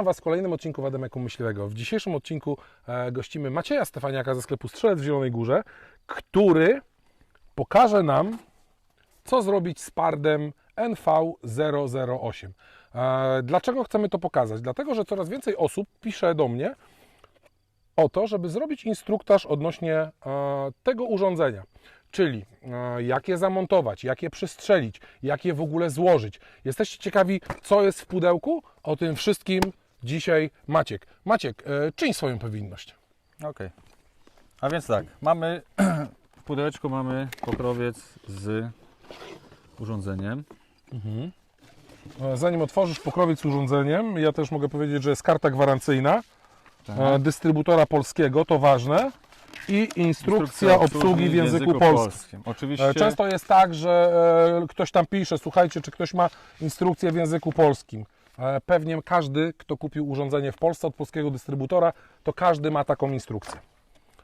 Witam Was w kolejnym odcinku Wademeku Myśliwego. W dzisiejszym odcinku e, gościmy Macieja Stefaniaka ze sklepu Strzelec w Zielonej Górze, który pokaże nam, co zrobić z pardem NV008. E, dlaczego chcemy to pokazać? Dlatego, że coraz więcej osób pisze do mnie o to, żeby zrobić instruktaż odnośnie e, tego urządzenia. Czyli jak je zamontować, jak je przystrzelić, jak je w ogóle złożyć. Jesteście ciekawi, co jest w pudełku? O tym wszystkim dzisiaj Maciek. Maciek, e, czyń swoją powinność. Okej. A więc tak, mamy w pudełeczku mamy pokrowiec z urządzeniem. E, Zanim otworzysz pokrowiec z urządzeniem, ja też mogę powiedzieć, że jest karta gwarancyjna e, dystrybutora polskiego, to ważne, i instrukcja, obsługi w języku, polskim. Oczywiście. E, Często jest tak, że e, ktoś tam pisze, słuchajcie, czy ktoś ma instrukcję w języku polskim. E, Pewnie każdy, kto kupił urządzenie w Polsce od polskiego dystrybutora, to każdy ma taką instrukcję.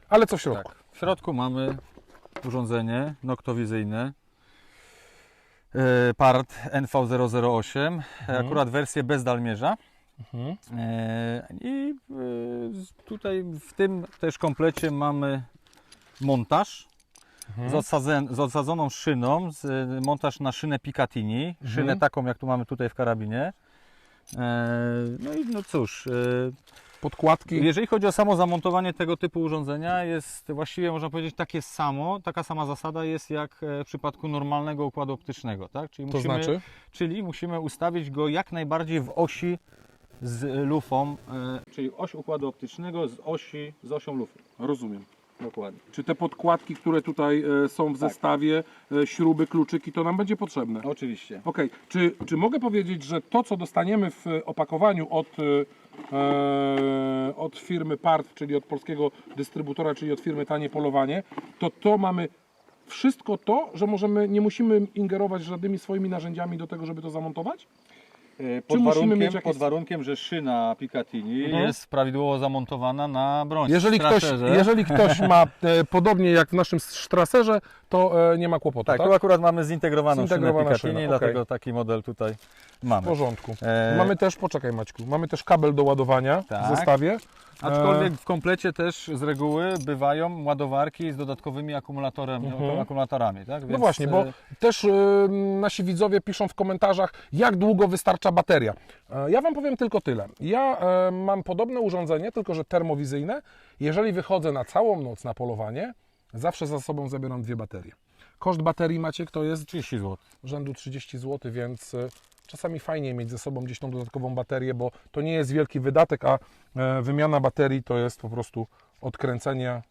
Ale co w środku? tak, w środku mamy urządzenie noktowizyjne e, PART NV008, akurat wersję bez dalmierza. Mhm. E, I e, tutaj w tym też komplecie mamy montaż z, odsadzen, z odsadzoną szyną, z, e, montaż na szynę Picatinny, szynę Mhm. taką jak tu mamy tutaj w karabinie. E, No i no cóż, e, Podkładki. jeżeli chodzi o samo zamontowanie tego typu urządzenia, jest właściwie można powiedzieć takie samo, taka sama zasada jest jak e, w przypadku normalnego układu optycznego, tak? Czyli To musimy, znaczy? czyli musimy ustawić go jak najbardziej w osi z lufą, czyli oś układu optycznego z osi z osią lufy. Rozumiem. Dokładnie. Czy te podkładki, które tutaj e, są w Tak. zestawie, e, śruby, kluczyki, to nam będzie potrzebne? Oczywiście. Okej, czy, czy mogę powiedzieć, że to, co dostaniemy w opakowaniu od, e, od firmy PART, czyli od polskiego dystrybutora, czyli od firmy Tanie Polowanie, to to mamy wszystko to, że możemy, nie musimy ingerować żadnymi swoimi narzędziami do tego, żeby to zamontować? Czy Pod, musimy warunkiem, mieć jakieś- pod warunkiem, że szyna Picatinny Mhm. jest prawidłowo zamontowana na broń. Jeżeli ktoś, jeżeli ktoś ma e, podobnie jak w naszym Strasserze, to e, nie ma kłopotu, Tak, tak? tu akurat mamy zintegrowaną, Zintegrowana szynę Picatinny, szyna, dlatego taki model tutaj W mamy. porządku. E, Mamy też, poczekaj Maćku, mamy też kabel do ładowania w Tak. zestawie. Aczkolwiek w komplecie też z reguły bywają ładowarki z dodatkowymi akumulatorem, Mhm. akumulatorami. Tak? No Więc, właśnie, bo e, też y, nasi widzowie piszą w komentarzach, jak długo wystarcza bateria. E, ja Wam powiem tylko tyle. Ja e, mam podobne urządzenie, tylko że termowizyjne. Jeżeli wychodzę na całą noc na polowanie, zawsze za sobą zabieram dwie baterie. Koszt baterii, Maciek, to jest 30 zł. rzędu 30 zł, więc czasami fajnie mieć ze sobą gdzieś tą dodatkową baterię, bo to nie jest wielki wydatek, a e, wymiana baterii to jest po prostu odkręcenie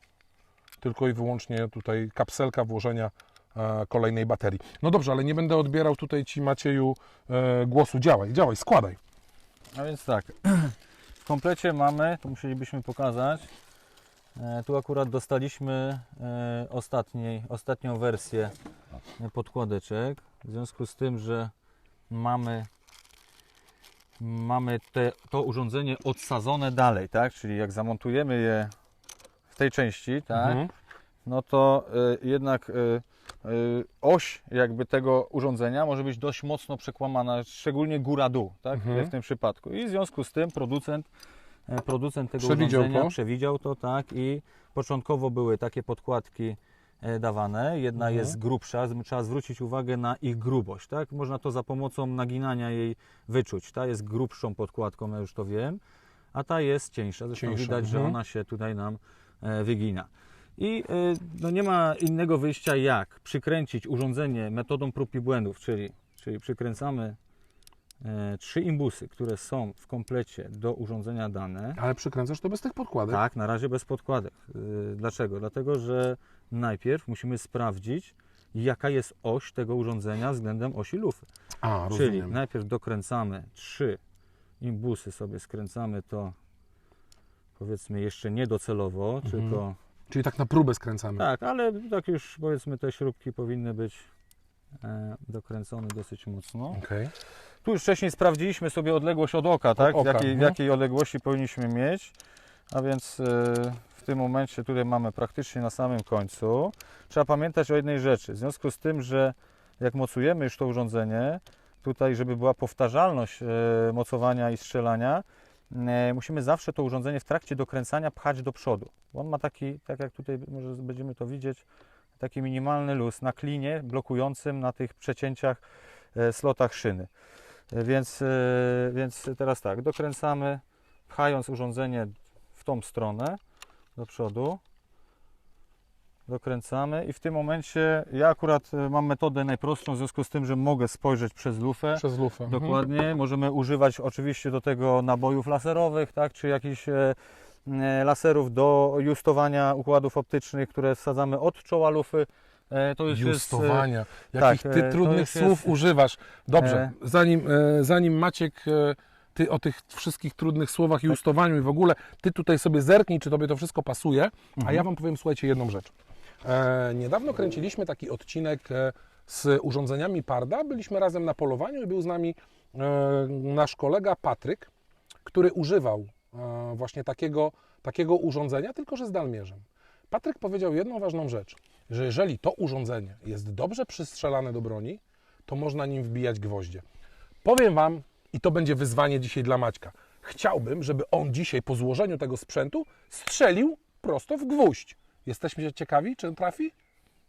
tylko i wyłącznie tutaj kapselka włożenia e, kolejnej baterii. No dobrze, ale nie będę odbierał tutaj Ci Macieju e, głosu. Działaj, działaj, składaj. A więc tak, w komplecie mamy, to musielibyśmy pokazać, tu akurat dostaliśmy ostatniej, ostatnią wersję e, podkładeczek, w związku z tym, że mamy mamy te, to urządzenie odsadzone dalej, tak, czyli jak zamontujemy je w tej części, tak, Mhm. no to y, jednak y, y, oś jakby tego urządzenia może być dość mocno przekłamana, szczególnie góra-dół, tak, Mhm. w tym przypadku. I w związku z tym producent, e, producent tego Przewidział urządzenia to. przewidział to, tak, i początkowo były takie podkładki dawane, jedna Mhm. jest grubsza, trzeba zwrócić uwagę na ich grubość, tak, można to za pomocą naginania jej wyczuć, ta jest grubszą podkładką, ja już to wiem, a ta jest cieńsza, zresztą Cieńsza, widać, że mhm. ona się tutaj nam e, wygina. I y, no nie ma innego wyjścia jak przykręcić urządzenie metodą prób i błędów, czyli, czyli przykręcamy e, trzy imbusy, które są w komplecie do urządzenia dane. Ale przykręcasz to bez tych podkładek. Tak, na razie bez podkładek. Y, Dlaczego? Dlatego, że najpierw musimy sprawdzić, jaka jest oś tego urządzenia względem osi lufy. A, Czyli rozumiem. najpierw dokręcamy trzy imbusy, sobie skręcamy to powiedzmy jeszcze niedocelowo, Mhm. tylko Czyli tak na próbę skręcamy. tak, ale tak już powiedzmy te śrubki powinny być e, dokręcone dosyć mocno. Okej. Tu już wcześniej sprawdziliśmy sobie odległość od oka, tak? oka, w, jakiej, w mhm. jakiej odległości powinniśmy mieć. A więc e, tym momencie tutaj mamy praktycznie na samym końcu. Trzeba pamiętać o jednej rzeczy. W związku z tym, że jak mocujemy już to urządzenie, tutaj żeby była powtarzalność e, mocowania i strzelania, e, musimy zawsze to urządzenie w trakcie dokręcania pchać do przodu. On ma taki, tak jak tutaj może będziemy to widzieć, taki minimalny luz na klinie blokującym na tych przecięciach, e, slotach szyny. Więc, więc teraz tak, dokręcamy, pchając urządzenie w tą stronę do przodu. Dokręcamy i w tym momencie ja akurat e, mam metodę najprostszą w związku z tym, że mogę spojrzeć przez lufę. Przez lufę. Mhm. Dokładnie. Możemy używać oczywiście do tego nabojów laserowych, tak, czy jakichś e, e, laserów do justowania układów optycznych, które wsadzamy od czoła lufy. To już jest. e, Justowania. Jakich tak, ty trudnych słów jest- używasz. Dobrze, zanim, zanim Maciek, ty o tych wszystkich trudnych słowach i justowaniu i w ogóle, ty tutaj sobie zerknij, czy tobie to wszystko pasuje, a Mhm. ja wam powiem, słuchajcie, jedną rzecz. E, niedawno kręciliśmy taki odcinek e, z urządzeniami Parda. Byliśmy razem na polowaniu i był z nami e, nasz kolega Patryk, który używał e, właśnie takiego, takiego urządzenia, tylko że z dalmierzem. Patryk powiedział jedną ważną rzecz, że jeżeli to urządzenie jest dobrze przystrzelane do broni, to można nim wbijać gwoździe. Powiem Wam, i to będzie wyzwanie dzisiaj dla Maćka, chciałbym, żeby on dzisiaj po złożeniu tego sprzętu strzelił prosto w gwóźdź. Jesteśmy ciekawi, czy on trafi?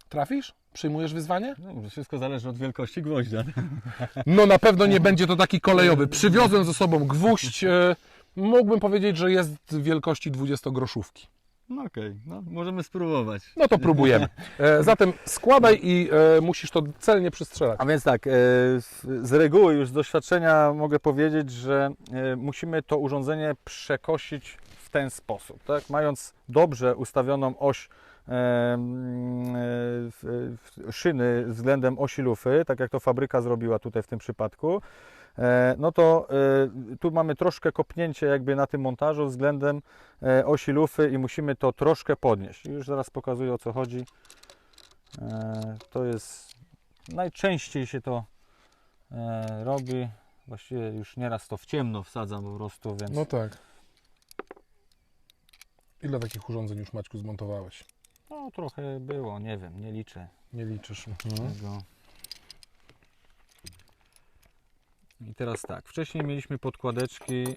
Trafisz? Przyjmujesz wyzwanie? No, wszystko zależy od wielkości gwoździa. No na pewno nie będzie to taki kolejowy. Przywiozłem ze sobą gwóźdź, e, mógłbym powiedzieć, że jest wielkości 20-groszówki. No okej, no, możemy spróbować. No to próbujemy. E, zatem składaj i e, musisz to celnie przystrzelać. A więc tak, e, z z reguły już z doświadczenia mogę powiedzieć, że e, musimy to urządzenie przekosić w ten sposób, tak? Mając dobrze ustawioną oś e, mm, e, w- w- szyny względem osi lufy, tak jak to fabryka zrobiła tutaj w tym przypadku, no to e, tu mamy troszkę kopnięcie jakby na tym montażu względem e, osi lufy i musimy to troszkę podnieść. Już zaraz pokazuję o co chodzi. E, To jest najczęściej się to e, robi. Właściwie już nieraz to w ciemno wsadzam po prostu, więc No tak. Ile takich urządzeń już Maćku zmontowałeś? no, trochę było, nie wiem, nie liczę Nie liczysz. Mhm. tego. I teraz tak, wcześniej mieliśmy podkładeczki e,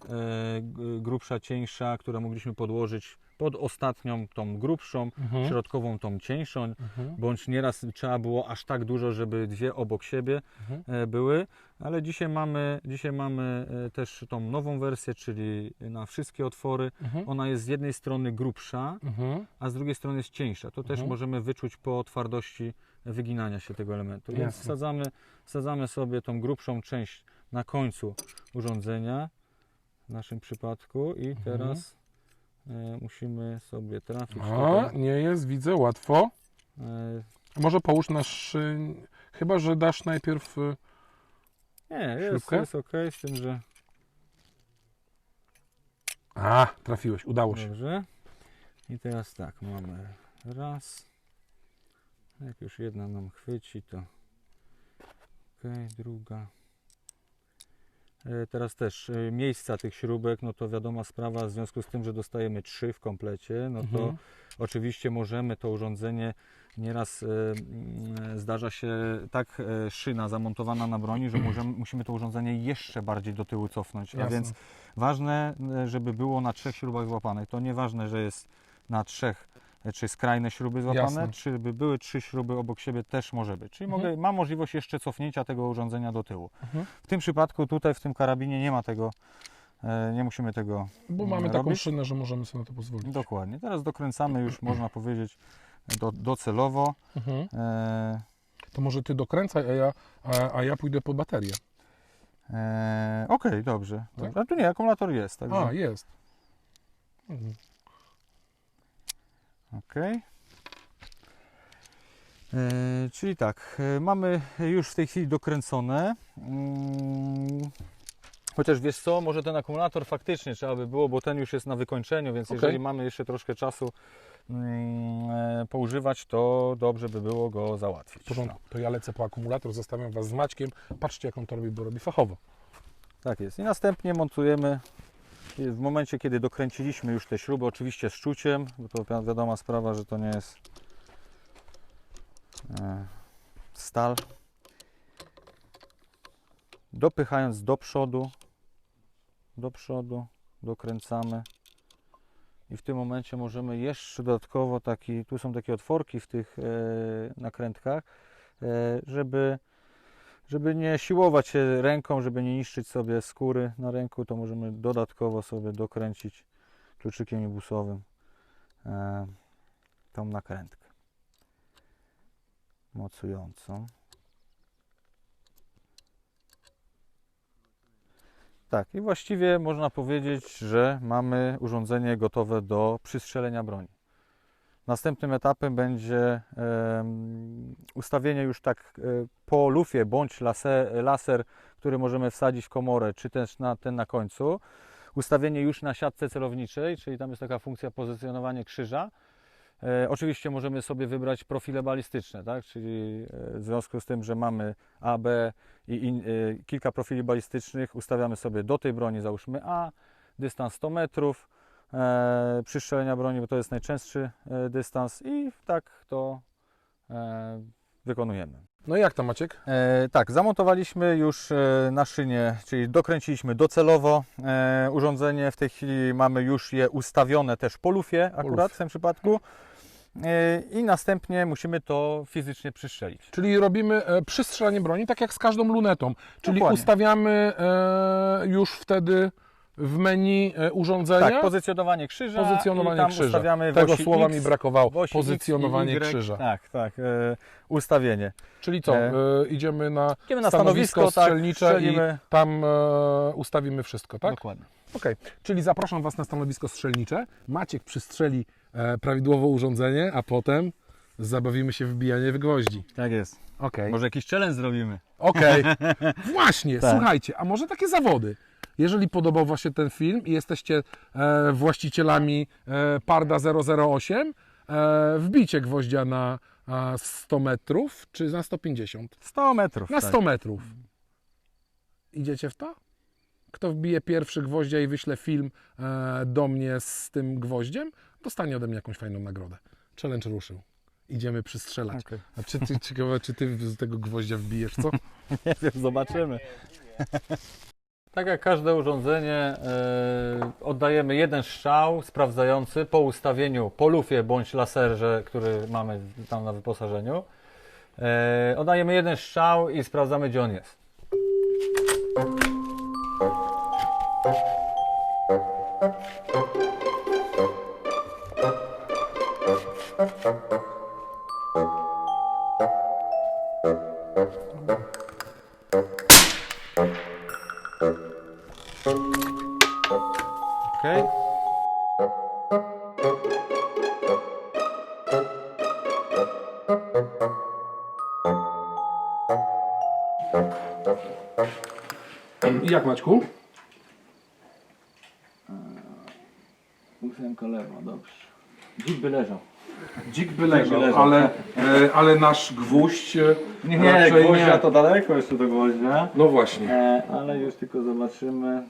grubsza, cieńsza, które mogliśmy podłożyć pod ostatnią, tą grubszą, Mhm. środkową, tą cieńszą, Mhm. bądź nieraz trzeba było aż tak dużo, żeby dwie obok siebie Mhm. e, były, ale dzisiaj mamy, dzisiaj mamy e, też tą nową wersję, czyli na wszystkie otwory. Mhm. Ona jest z jednej strony grubsza, Mhm. a z drugiej strony jest cieńsza. To też Mhm. możemy wyczuć po twardości wyginania się tego elementu. Więc Jasne. wsadzamy, wsadzamy sobie tą grubszą część na końcu urządzenia, w naszym przypadku i Mhm. teraz e, musimy sobie trafić A, nie jest, widzę, łatwo. E, Może połóż na szy... Chyba, że dasz najpierw... y, nie, jest, Śrubkę? jest ok, z tym, że A, trafiłeś, udało się. Dobrze. I teraz tak, mamy raz. Jak już jedna nam chwyci, to ok, druga. E, Teraz też e, miejsca tych śrubek, no to wiadoma sprawa, w związku z tym, że dostajemy trzy w komplecie, no to Mhm. oczywiście możemy to urządzenie, nieraz e, mm, zdarza się tak szyna zamontowana na broni, że możemy, musimy to urządzenie jeszcze bardziej do tyłu cofnąć, a Jasne. więc Ważne, żeby było na trzech śrubach złapane. To nieważne, że jest na trzech, czy skrajne śruby złapane, Jasne. czy by były trzy śruby obok siebie, też może być. Czyli Mhm. mogę, mam możliwość jeszcze cofnięcia tego urządzenia do tyłu. Mhm. W tym przypadku tutaj w tym karabinie nie ma tego, e, nie musimy tego Bo mamy taką robić. szynę, że możemy sobie na to pozwolić. Dokładnie. Teraz dokręcamy już, można powiedzieć, do, docelowo. Mhm. E, To może ty dokręcaj, a ja, a, a ja pójdę po baterię. e, Okej, dobrze. Tak? A tu nie, akumulator jest. Także... A, jest. Mhm. Ok. E, czyli tak, e, mamy już w tej chwili dokręcone. Mm, chociaż wiesz co, może ten akumulator faktycznie trzeba by było, bo ten już jest na wykończeniu, więc Okej. jeżeli mamy jeszcze troszkę czasu mm, e, poużywać, to dobrze by było go załatwić. Porządku. To ja lecę po akumulator, zostawiam Was z Maćkiem. Patrzcie, jak on to robi, bo robi fachowo. Tak jest. I następnie montujemy w momencie, kiedy dokręciliśmy już te śruby, oczywiście z czuciem, bo to wi- wiadoma sprawa, że to nie jest e, stal. Dopychając do przodu, do przodu, dokręcamy. I w tym momencie możemy jeszcze dodatkowo taki, tu są takie otworki w tych e, nakrętkach, e, żeby, żeby nie siłować się ręką, żeby nie niszczyć sobie skóry na ręku, to możemy dodatkowo sobie dokręcić kluczykiem ibusowym e, tą nakrętkę mocującą. Tak, i właściwie można powiedzieć, że mamy urządzenie gotowe do przystrzelenia broni. Następnym etapem będzie ustawienie już tak e, po lufie bądź laser, laser, który możemy wsadzić w komorę, czy też na, ten na końcu. Ustawienie już na siatce celowniczej, czyli tam jest taka funkcja pozycjonowanie krzyża. E, oczywiście możemy sobie wybrać profile balistyczne, tak? czyli e, w związku z tym, że mamy A, B i kilka profili balistycznych, ustawiamy sobie do tej broni, załóżmy A, dystans 100 metrów e, przy strzeleniu broni, bo to jest najczęstszy e, dystans i tak to e, wykonujemy. No i jak tam Maciek? E, tak, zamontowaliśmy już e, na szynie, czyli dokręciliśmy docelowo e, urządzenie. W tej chwili mamy już je ustawione też po lufie, akurat lufie. w tym przypadku. E, I następnie musimy to fizycznie przystrzelić. Czyli robimy przystrzelanie broni, tak jak z każdą lunetą. Czyli Dokładnie. ustawiamy już wtedy w menu e, urządzenia. Tak, pozycjonowanie krzyża. Pozycjonowanie krzyża. Ustawiamy Tego słowa X, mi brakowało. Pozycjonowanie Y. krzyża. Tak, tak, e, ustawienie. Czyli co? E, E, idziemy na Idziemy na stanowisko, stanowisko, tak, strzelnicze strzelimy. i tam e, ustawimy wszystko, tak? Dokładnie. Okej, czyli zapraszam Was na stanowisko strzelnicze. Maciek przystrzeli e, prawidłowo urządzenie, a potem zabawimy się w wbijanie w gwoździ. Tak jest. Okej, Może jakiś challenge zrobimy. okej. Właśnie, Tak. słuchajcie, a może takie zawody? Jeżeli podobał Wam się ten film i jesteście e, właścicielami e, Parda 008, e, wbijcie gwoździa na e, 100 metrów czy na 150? 100 metrów. Na tak. 100 metrów. Idziecie w to? Kto wbije pierwszy gwoździa i wyśle film e, do mnie z tym gwoździem, dostanie ode mnie jakąś fajną nagrodę. Challenge ruszył. Idziemy przystrzelać. Okej. A czy ty, ciekawe, czy ty z tego gwoździa wbijesz, co? Nie wiem, zobaczymy. Tak jak każde urządzenie, e, oddajemy jeden strzał sprawdzający po ustawieniu po lufie bądź laserze, który mamy tam na wyposażeniu. E, oddajemy jeden strzał i sprawdzamy, gdzie on jest. Okay. Jak Maćku? Ósemka lewa, dobrze. Dzik by leżał. Dzik by leżał, leżał. ale, e, ale nasz gwóźdź e, Nie, nie, raczej gwoździa to daleko jeszcze do gwoździa. No właśnie. E, ale już tylko zobaczymy.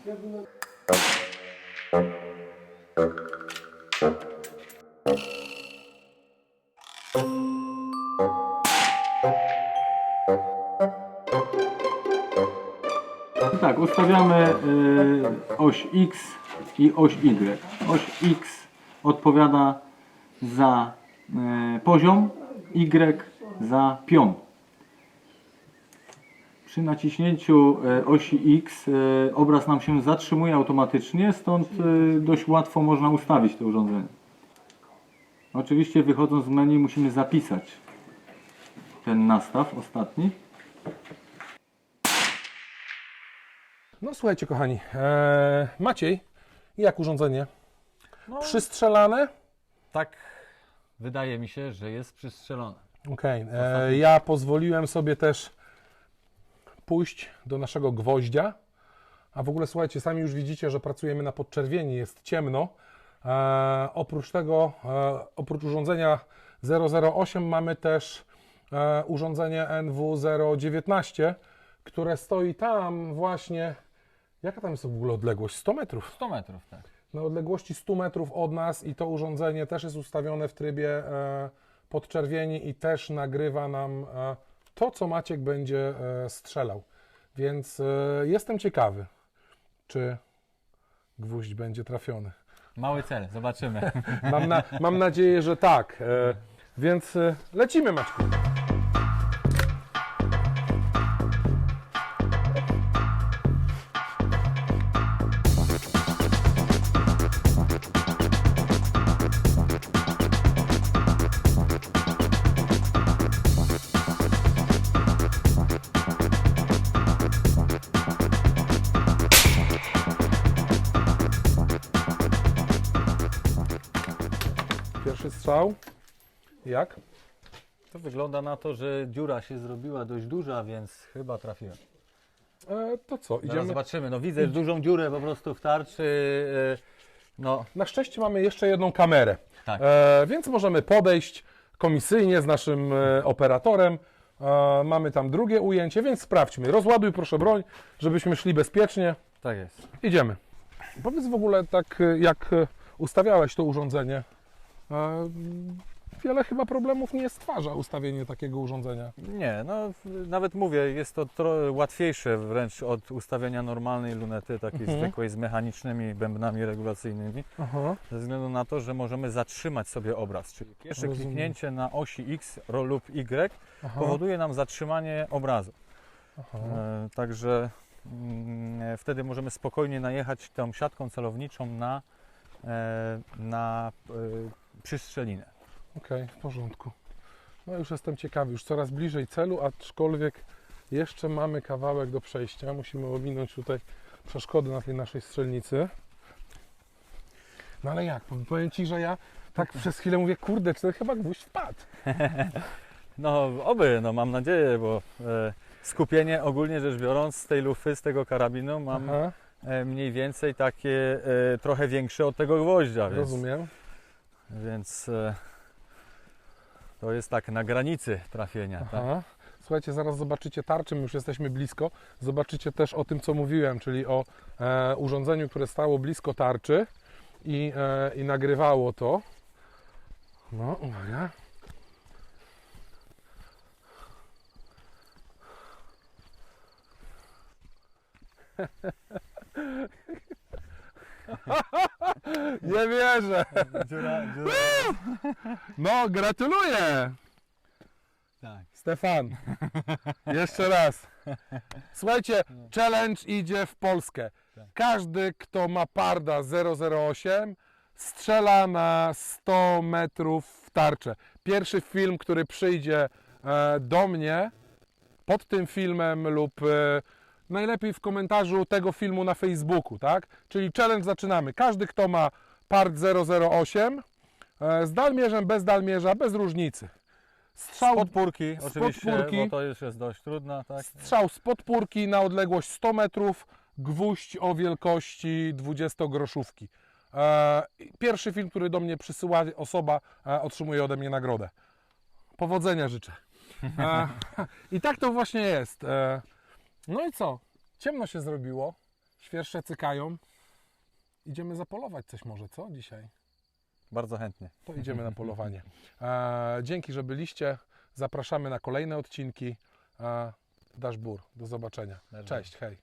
Tak, ustawiamy y, oś X i oś Y. Oś X odpowiada za y, poziom, Y za pion. Przy naciśnięciu e, osi X e, obraz nam się zatrzymuje automatycznie, stąd e, dość łatwo można ustawić to urządzenie. Oczywiście wychodząc z menu musimy zapisać ten nastaw ostatni. No słuchajcie, kochani. E, Maciej, jak urządzenie? No, Przystrzelane? tak wydaje mi się, że jest przystrzelone. Okej. E, Ja pozwoliłem sobie też pójść do naszego gwoździa. A w ogóle słuchajcie, sami już widzicie, że pracujemy na podczerwieni, jest ciemno. E, oprócz tego, e, oprócz urządzenia 008 mamy też e, urządzenie NW019, które stoi tam właśnie. Jaka tam jest w ogóle odległość? 100 metrów. 100 metrów, tak. na odległości 100 metrów od nas i to urządzenie też jest ustawione w trybie e, podczerwieni i też nagrywa nam e, to, co Maciek będzie e, strzelał. Więc e, jestem ciekawy, czy gwóźdź będzie trafiony. Mały cel, zobaczymy. Mam, na, mam nadzieję, że tak. E, więc e, lecimy, Maćku. Pierwszy strzał. Jak? To wygląda na to, że dziura się zrobiła dość duża, więc chyba trafiłem. E, to co, Zaraz idziemy? zobaczymy. No widzę dużą dziurę po prostu w tarczy. e, No Na szczęście mamy jeszcze jedną kamerę, tak. e, więc możemy podejść komisyjnie z naszym e, operatorem. E, mamy tam drugie ujęcie, więc sprawdźmy. Rozładuj proszę broń, żebyśmy szli bezpiecznie. Tak jest. Idziemy. Powiedz w ogóle tak, e, jak e, ustawiałeś to urządzenie. E, wiele chyba problemów nie stwarza ustawienie takiego urządzenia. Nie, no nawet mówię, jest to łatwiejsze wręcz od ustawienia normalnej lunety, takiej Mhm. zwykłej z mechanicznymi bębnami regulacyjnymi, Aha. ze względu na to, że możemy zatrzymać sobie obraz, czyli pierwsze Rozumiem. kliknięcie na osi X lub Y Aha. powoduje nam zatrzymanie obrazu. E, także mm, wtedy możemy spokojnie najechać tą siatką celowniczą na, e, na przystrzelinę. Okej, w porządku. No już jestem ciekawy, już coraz bliżej celu, aczkolwiek jeszcze mamy kawałek do przejścia. Musimy ominąć tutaj przeszkody na tej naszej strzelnicy. No ale jak? Powiem Ci, że ja tak przez chwilę mówię, kurde, czy to chyba gwóźdź wpadł. No oby, no mam nadzieję, bo e, skupienie ogólnie rzecz biorąc z tej lufy, z tego karabinu mam Aha, e, mniej więcej takie e, trochę większe od tego gwoździa, więc, rozumiem. Więc e, to jest tak na granicy trafienia. Tak? Słuchajcie, zaraz zobaczycie tarczę, już jesteśmy blisko. Zobaczycie też o tym, co mówiłem, czyli o e, urządzeniu, które stało blisko tarczy i, e, i nagrywało to. No, uwaga. Nie wierzę. Dziura, dziura. No, gratuluję. Tak. Stefan, jeszcze raz. Słuchajcie, challenge idzie w Polskę. Tak. Każdy, kto ma parda 008, strzela na 100 metrów w tarczę. Pierwszy film, który przyjdzie e, do mnie pod tym filmem lub e, najlepiej w komentarzu tego filmu na Facebooku, tak? Czyli challenge zaczynamy. Każdy, kto ma part 008, e, z dalmierzem, bez dalmierza, bez różnicy. Strzał Z podpórki z oczywiście, podpórki. bo to już jest dość trudno. Tak? Strzał z podpórki na odległość 100 metrów, gwóźdź o wielkości 20-groszówki. E, Pierwszy film, który do mnie przysyła osoba, e, otrzymuje ode mnie nagrodę. Powodzenia życzę. I tak to właśnie jest. No i co? Ciemno się zrobiło, świerszcze cykają. Idziemy zapolować coś może, co dzisiaj? Bardzo chętnie. To idziemy na polowanie. E, dzięki, że byliście. Zapraszamy na kolejne odcinki. E, Dasz Bur. Do zobaczenia. Cześć, hej.